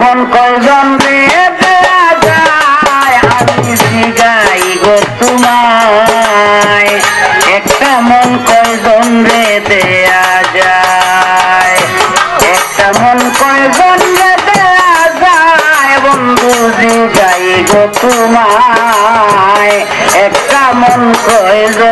মন কয়জন রে দেয়া যায়? আমি জিগাই গো তোমায়, একটা মন কয়জন রে দেয়া যায়? একটা মন কয়জন রে দেয়া যায়? বন্ধু জিগাই গো তোমায়, একটা মন কয়জন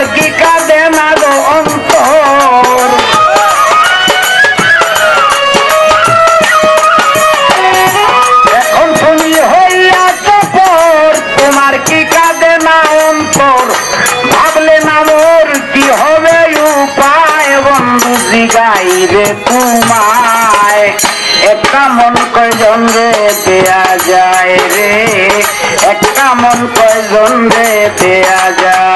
তোমার কি কাঁদে না গো অন্তর। এখন তুমি হইয়াছ পর তোমার কি কাঁদে না অন্তর। ভাবলে না মোর কি হবে উপায়, বন্ধু জিগাইবে তোমায়। একটা মন কয়জন রে দেয়া যায় রে, একটা মন কয়জন রে দেয়া যায়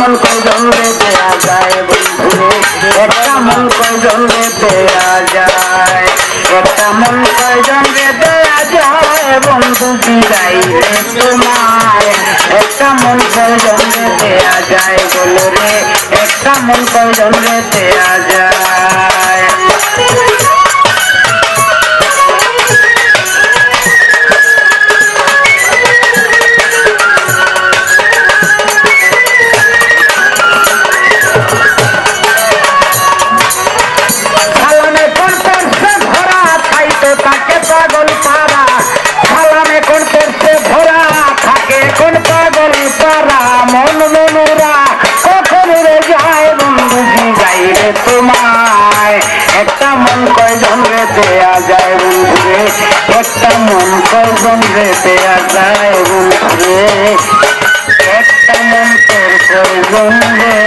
মন কজন রে দেয়া যায় বন্ধুরে একটা মন কজন রে দেয়া যায়? একটা মন কজন রে দেয়া যায় বন্ধু? বিদায় রে তোমার একটা মন কজন রে দেয়া যায় বলো রে? একটা মন কজন রে দেয়া যায়? বন্ধেতে আগায় বন্ধে। একটা মন্ত্রের বন্ধে